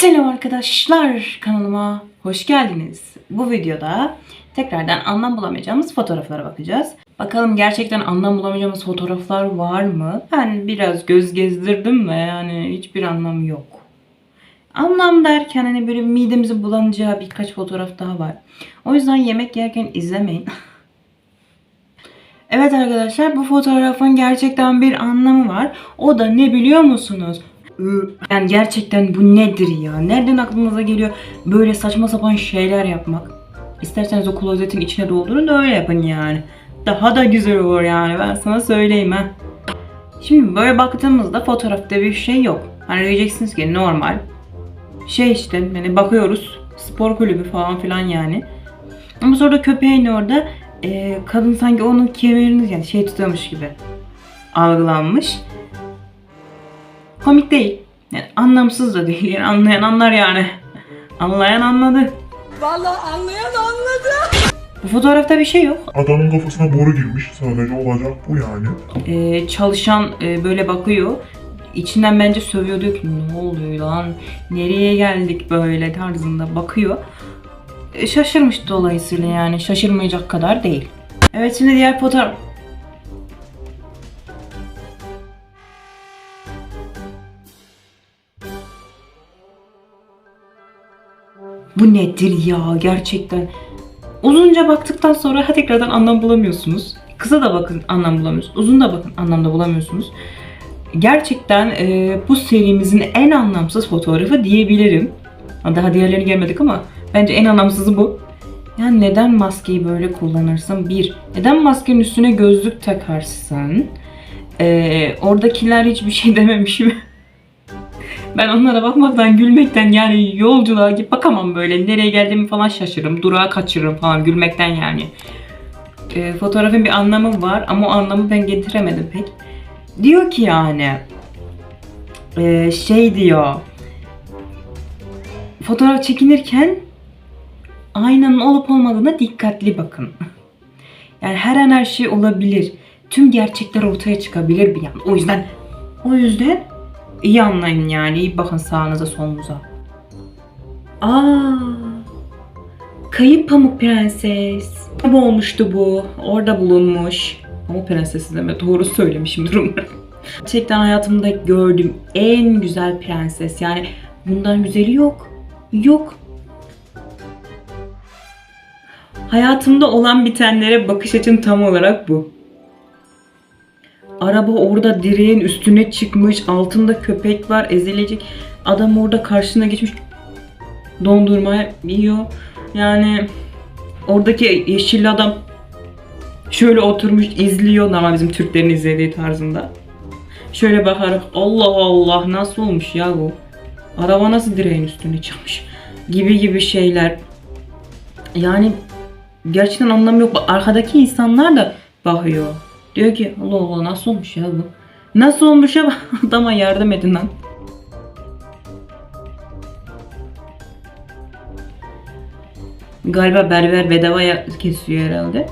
Selam arkadaşlar kanalıma hoş geldiniz. Bu videoda tekrardan anlam bulamayacağımız fotoğraflara bakacağız. Bakalım gerçekten anlam bulamayacağımız fotoğraflar var mı? Ben biraz göz gezdirdim ve yani hiçbir anlam yok. Anlam derken hani böyle midemizi bulanacağı birkaç fotoğraf daha var. O yüzden yemek yerken izlemeyin. Evet arkadaşlar bu fotoğrafın gerçekten bir anlamı var. O da ne biliyor musunuz? Yani gerçekten bu nedir ya? Nereden aklınıza geliyor böyle saçma sapan şeyler yapmak? İsterseniz o klozetin içine doldurun da öyle yapın yani. Daha da güzel olur yani ben sana söyleyeyim ha. Şimdi böyle baktığımızda fotoğrafta bir şey yok. Hani diyeceksiniz ki normal. Şey işte hani bakıyoruz spor kulübü falan filan yani. Ama sonra köpeğin orada e, kadın sanki onun kemerini yani şey tutuyormuş gibi algılanmış. Komik değil. Yani anlamsız da değil. Yani anlayan anlar yani. Anlayan anladı. Vallahi anlayan anladı. Bu fotoğrafta bir şey yok. Adamın kafasına boru girmiş. Sadece olacak bu yani. Ee, çalışan e, böyle bakıyor. İçinden bence sövüyor diyor ki ne oluyor lan? Nereye geldik böyle tarzında bakıyor. E, şaşırmış dolayısıyla yani şaşırmayacak kadar değil. Evet şimdi diğer fotoğraf. Bu nedir ya gerçekten? Uzunca baktıktan sonra ha tekrardan anlam bulamıyorsunuz. Kısa da bakın anlam bulamıyorsunuz. Uzun da bakın anlamda bulamıyorsunuz. Gerçekten e, bu serimizin en anlamsız fotoğrafı diyebilirim. Daha diğerlerini gelmedik ama bence en anlamsızı bu. Yani neden maskeyi böyle kullanırsın? Bir, neden maskenin üstüne gözlük takarsın? E, oradakiler hiçbir şey dememiş mi? Ben onlara bakmaktan, gülmekten yani yolculuğa gidip bakamam böyle. Nereye geldiğimi falan şaşırırım. Durağı kaçırırım falan gülmekten yani. E, fotoğrafın bir anlamı var ama o anlamı ben getiremedim pek. Diyor ki yani e, şey diyor fotoğraf çekinirken aynanın olup olmadığına dikkatli bakın. Yani her an her şey olabilir. Tüm gerçekler ortaya çıkabilir bir an. O yüzden o yüzden iyi anlayın yani. İyi bakın sağınıza solunuza. Aa, Kayıp Pamuk Prenses. Ne olmuştu bu? Orada bulunmuş. Pamuk Prensesi deme doğru söylemişimdir umarım. Gerçekten hayatımda gördüğüm en güzel prenses. Yani bundan güzeli yok. Yok. Hayatımda olan bitenlere bakış açım tam olarak bu. Araba orada direğin üstüne çıkmış, altında köpek var, ezilecek. Adam orada karşısına geçmiş dondurma yiyor. Yani oradaki yeşilli adam şöyle oturmuş izliyor ama bizim Türklerin izlediği tarzında. Şöyle bakarak Allah Allah nasıl olmuş ya bu? Araba nasıl direğin üstüne çıkmış? Gibi gibi şeyler. Yani gerçekten anlam yok. Arkadaki insanlar da bakıyor. Diyor ki Allah Allah nasıl olmuş ya bu? Nasıl olmuş ya adama yardım edin lan. Galiba berber bedavaya kesiyor herhalde.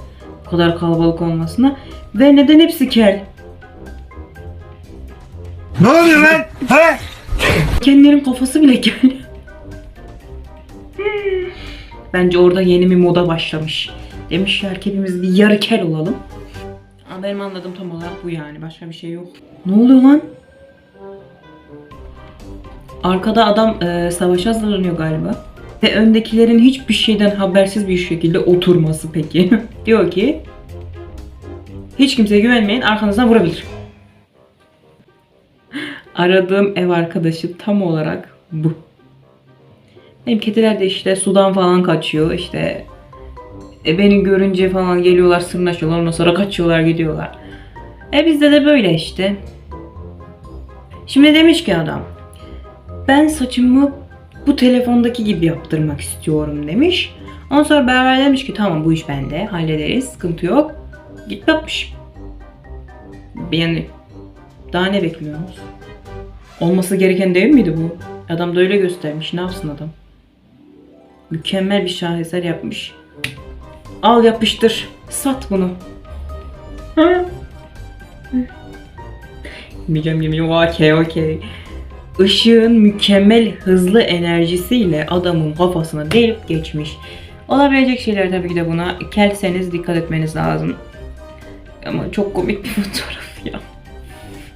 Bu kadar kalabalık olmasına. Ve neden hepsi kel? Ne oluyor lan? He? Kendilerin kafası bile kel. Bence orada yeni bir moda başlamış. Demişler ki hepimiz bir yarı kel olalım. Benim anladığım tam olarak bu yani. Başka bir şey yok. Ne oluyor lan? Arkada adam e, savaşa hazırlanıyor galiba. Ve öndekilerin hiçbir şeyden habersiz bir şekilde oturması peki. Diyor ki hiç kimseye güvenmeyin arkanızdan vurabilir. Aradığım ev arkadaşı tam olarak bu. Benim kediler de işte sudan falan kaçıyor işte e, beni görünce falan geliyorlar sırnaşıyorlar ondan sonra kaçıyorlar gidiyorlar. E bizde de böyle işte. Şimdi demiş ki adam ben saçımı bu telefondaki gibi yaptırmak istiyorum demiş. Ondan sonra berber demiş ki tamam bu iş bende hallederiz sıkıntı yok. Git yapmış. Yani daha ne bekliyorsunuz? Olması gereken değil miydi bu? Adam da öyle göstermiş. Ne yapsın adam? Mükemmel bir şaheser yapmış. Al yapıştır. Sat bunu. Yemeyeceğim yemeyeceğim. Okey okey. ışığın mükemmel hızlı enerjisiyle adamın kafasına delip geçmiş. Olabilecek şeyler tabii ki de buna kelseniz dikkat etmeniz lazım. Ama çok komik bir fotoğraf ya.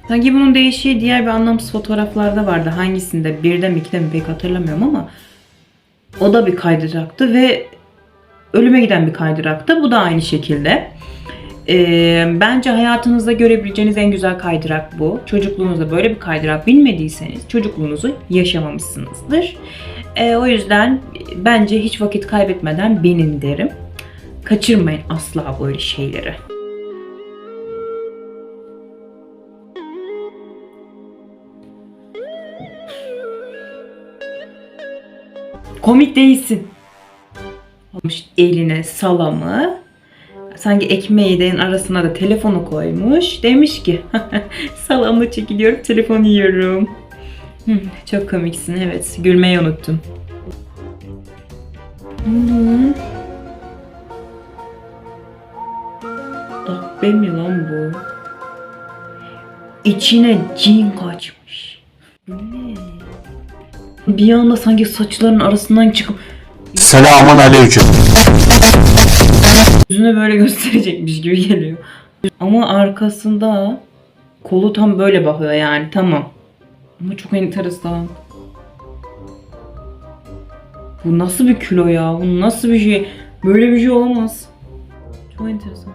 Sanki bunun değişiği diğer bir anlamsız fotoğraflarda vardı. Hangisinde? Birde mi ikide mi pek hatırlamıyorum ama o da bir kaydıraktı ve ölüme giden bir kaydıraktı. Bu da aynı şekilde. Ee, bence hayatınızda görebileceğiniz en güzel kaydırak bu. Çocukluğunuzda böyle bir kaydırak bilmediyseniz çocukluğunuzu yaşamamışsınızdır. Ee, o yüzden bence hiç vakit kaybetmeden benim derim. Kaçırmayın asla böyle şeyleri. Komik değilsin. Almış eline salamı. Sanki ekmeğin arasına da telefonu koymuş. Demiş ki salamla çekiliyorum telefon yiyorum. Çok komiksin evet. Gülmeyi unuttum. Dabbe mi lan bu? İçine cin kaçmış. Bir anda sanki saçların arasından çıkıp Selamun aleyküm. yüzüne böyle gösterecekmiş gibi geliyor. Ama arkasında kolu tam böyle bakıyor yani tamam. Ama çok enteresan. Bu nasıl bir kilo ya? Bu nasıl bir şey? Böyle bir şey olamaz. Çok enteresan.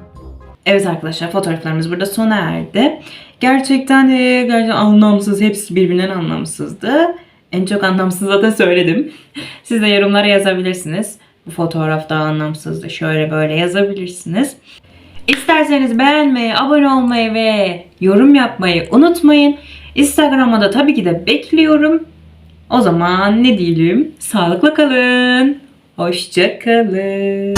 Evet arkadaşlar fotoğraflarımız burada sona erdi. Gerçekten e, gerçekten anlamsız. Hepsi birbirinden anlamsızdı. En çok anlamsız zaten söyledim. Siz de yorumlara yazabilirsiniz. Bu fotoğraf daha anlamsızdı. Şöyle böyle yazabilirsiniz. İsterseniz beğenmeyi, abone olmayı ve yorum yapmayı unutmayın. Instagram'a da tabii ki de bekliyorum. O zaman ne diyelim? Sağlıkla kalın. Hoşça kalın.